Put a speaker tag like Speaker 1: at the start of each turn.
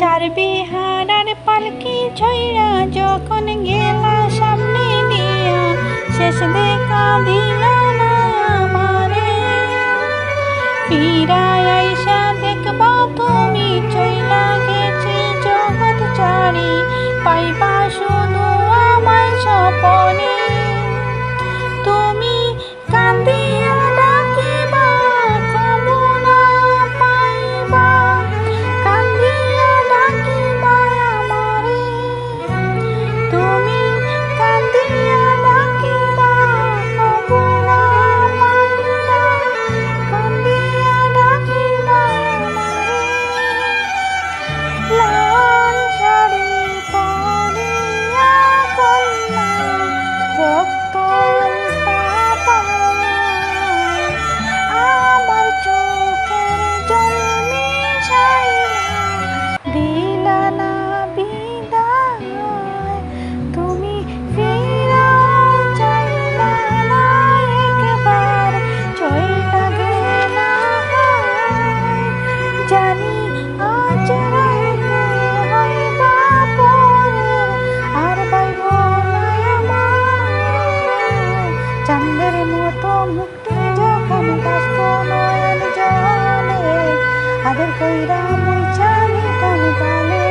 Speaker 1: চার বিহারার পালকি ছইরা যখন গেলা সামনে দিয়া, শেষ দেখা দিল না আমারে। ফিরায় আইসা la মতো মুক্তি যখন বাস্ত নয়ন জলে আদর কইরা মুই চালিতাম কালে